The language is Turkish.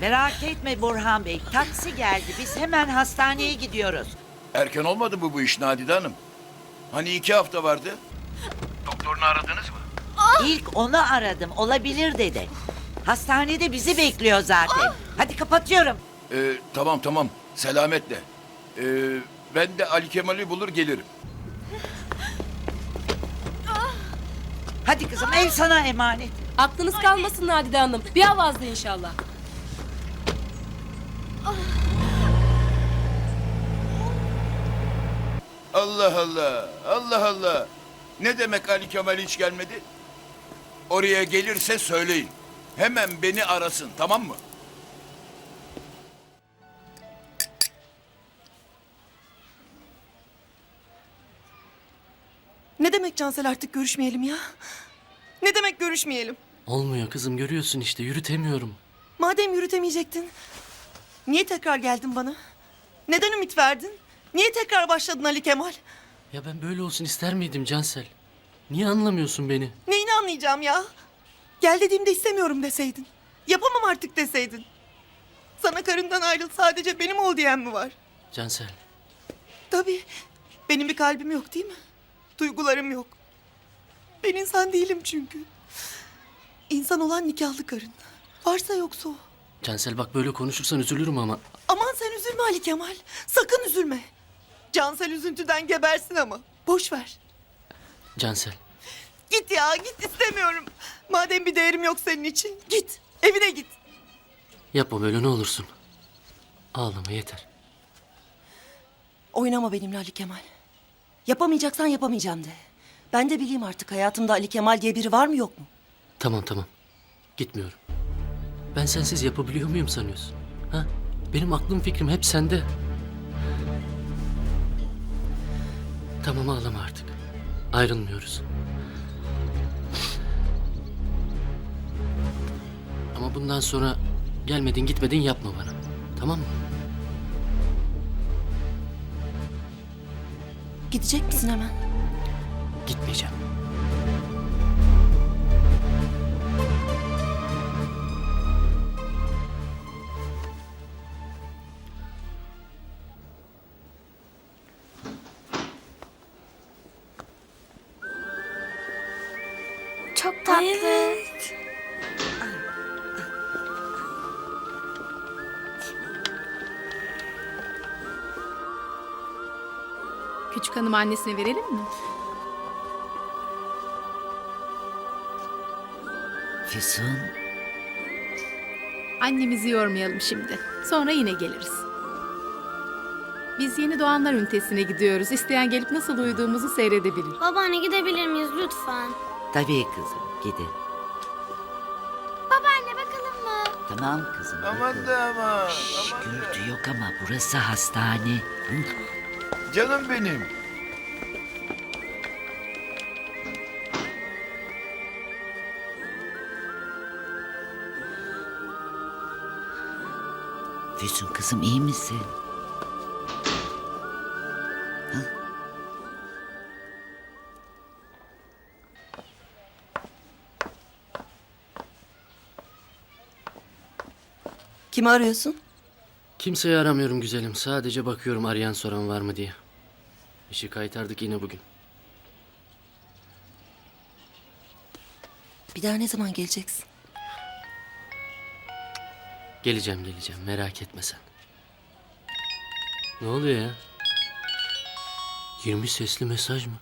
Merak etme Burhan Bey. Taksi geldi. Biz hemen hastaneye gidiyoruz. Erken olmadı mı bu iş Nadide Hanım? Hani iki hafta vardı? Doktorunu aradınız mı? İlk onu aradım. Olabilir dedi. Hastanede bizi bekliyor zaten. Hadi kapatıyorum. Ee, tamam tamam selametle. Ee, ben de Ali Kemal'i bulur gelirim. Hadi kızım ev sana emanet. Aklınız kalmasın Nadide Hanım. Bir avazda inşallah. Allah Allah Allah Allah. Ne demek Ali Kemal hiç gelmedi? Oraya gelirse söyleyin. Hemen beni arasın tamam mı? Ne demek Cansel artık görüşmeyelim ya? Ne demek görüşmeyelim? Olmuyor kızım görüyorsun işte yürütemiyorum. Madem yürütemeyecektin, niye tekrar geldin bana? Neden ümit verdin? Niye tekrar başladın Ali Kemal? Ya ben böyle olsun ister miydim Cansel? Niye anlamıyorsun beni? Neyini anlayacağım ya? Gel dediğimde istemiyorum deseydin. Yapamam artık deseydin. Sana karından ayrıl sadece benim ol diyen mi var? Cansel Tabii. Benim bir kalbim yok değil mi? Duygularım yok. Ben insan değilim çünkü. İnsan olan nikahlı karın. Varsa yoksa o. Cansel bak böyle konuşursan üzülürüm ama. Aman sen üzülme Ali Kemal. Sakın üzülme. Cansel üzüntüden gebersin ama. Boş ver. Cansel Git ya git istemiyorum. Madem bir değerim yok senin için. Git. Evine git. yapma böyle ne olursun. Ağlama yeter. Oynama benimle Ali Kemal. Yapamayacaksan yapamayacağım de. Ben de bileyim artık hayatımda Ali Kemal diye biri var mı yok mu? Tamam tamam. Gitmiyorum. Ben sensiz yapabiliyor muyum sanıyorsun? Ha? Benim aklım fikrim hep sende. Tamam ağlama artık. Ayrılmıyoruz. Ama bundan sonra gelmedin gitmedin yapma bana. Tamam mı? Gidecek misin hemen? Gitmeyeceğim. Çok tatlı. Küçük hanım annesine verelim mi? Füsun. Annemizi yormayalım şimdi. Sonra yine geliriz. Biz yeni doğanlar ünitesine gidiyoruz. İsteyen gelip nasıl uyuduğumuzu seyredebilir. Babaanne gidebilir miyiz lütfen? Tabii kızım gidin. Babaanne bakalım mı? Tamam kızım. Aman da aman. Şş, aman da. gürültü yok ama burası hastane. Hı? Canım benim. Füsun kızım iyi misin? Kimi arıyorsun? Kimseyi aramıyorum güzelim. Sadece bakıyorum arayan soran var mı diye. İşi kaytardık yine bugün. Bir daha ne zaman geleceksin? Geleceğim geleceğim merak etme sen. Ne oluyor ya? 20 sesli mesaj mı?